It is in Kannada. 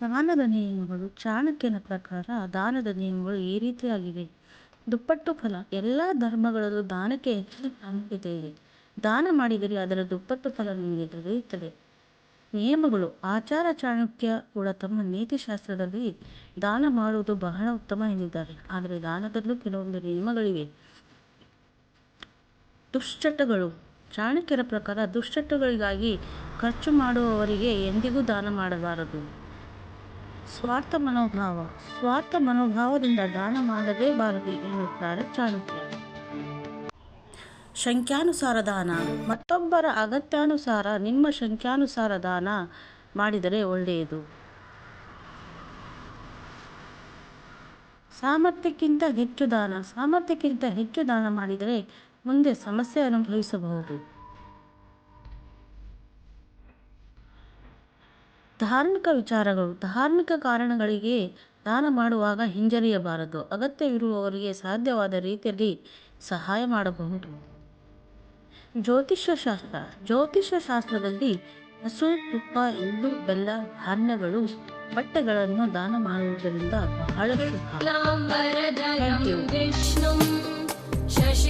ದಾನದ ನಿಯಮಗಳು ಚಾಣಕ್ಯನ ಪ್ರಕಾರ ದಾನದ ನಿಯಮಗಳು ಈ ರೀತಿಯಾಗಿವೆ. ದುಪ್ಪಟ್ಟು ಫಲ, ಎಲ್ಲ ಧರ್ಮಗಳಲ್ಲೂ ದಾನಕ್ಕೆ ಹೆಚ್ಚಿನ ಇದೆ. ದಾನ ಮಾಡಿದರೆ ಅದರ ದುಪ್ಪಟ್ಟು ಫಲ ನಿಮಗೆ ದೊರೆಯುತ್ತದೆ. ನಿಯಮಗಳು, ಆಚಾರ ಚಾಣಕ್ಯ ಕೂಡ ತಮ್ಮ ನೀತಿಶಾಸ್ತ್ರದಲ್ಲಿ ದಾನ ಮಾಡುವುದು ಬಹಳ ಉತ್ತಮ ಎಂದಿದ್ದಾರೆ. ಆದರೆ ದಾನದಲ್ಲೂ ಕೆಲವೊಂದು ನಿಯಮಗಳಿವೆ. ದುಶ್ಚಟಗಳು, ಚಾಣಕ್ಯರ ಪ್ರಕಾರ ದುಶ್ಚಟಗಳಿಗಾಗಿ ಖರ್ಚು ಮಾಡುವವರಿಗೆ ಎಂದಿಗೂ ದಾನ ಮಾಡಬಾರದು. ಸ್ವಾರ್ಥ ಮನೋಭಾವ. ಸ್ವಾರ್ಥ ಮನೋಭಾವದಿಂದ ದಾನ ಮಾಡಲೇಬಾರದು ಎನ್ನುತ್ತಾರೆ ಚಾಣಕ್ಯ ಸಂಖ್ಯಾನುಸಾರ ದಾನ. ಮತ್ತೊಬ್ಬರ ಅಗತ್ಯಾನುಸಾರ ನಿಮ್ಮ ಸಂಖ್ಯಾನುಸಾರ ದಾನ ಮಾಡಿದರೆ ಒಳ್ಳೆಯದು. ಸಾಮರ್ಥ್ಯಕ್ಕಿಂತ ಹೆಚ್ಚು ದಾನ. ಸಾಮರ್ಥ್ಯಕ್ಕಿಂತ ಹೆಚ್ಚು ದಾನ ಮಾಡಿದರೆ ಮುಂದೆ ಸಮಸ್ಯೆ ಅನುಭವಿಸಬಹುದು. ಧಾರ್ಮಿಕ ವಿಚಾರಗಳು, ಧಾರ್ಮಿಕ ಕಾರಣಗಳಿಗೆ ದಾನ ಮಾಡುವಾಗ ಹಿಂಜರಿಯಬಾರದು. ಅಗತ್ಯವಿರುವವರಿಗೆ ಸಾಧ್ಯವಾದ ರೀತಿಯಲ್ಲಿ ಸಹಾಯ ಮಾಡಬಹುದು. ಜ್ಯೋತಿಷ್ಯಶಾಸ್ತ್ರ. ಜ್ಯೋತಿಷ್ಯಶಾಸ್ತ್ರದಲ್ಲಿ ಹಸು ತುಪ್ಪ ಎಳ್ಳು ಬೆಲ್ಲ, ಧಾನ್ಯಗಳು, ಬಟ್ಟೆಗಳನ್ನು ದಾನ ಮಾಡುವುದರಿಂದ ಬಹಳ ಶುಭ.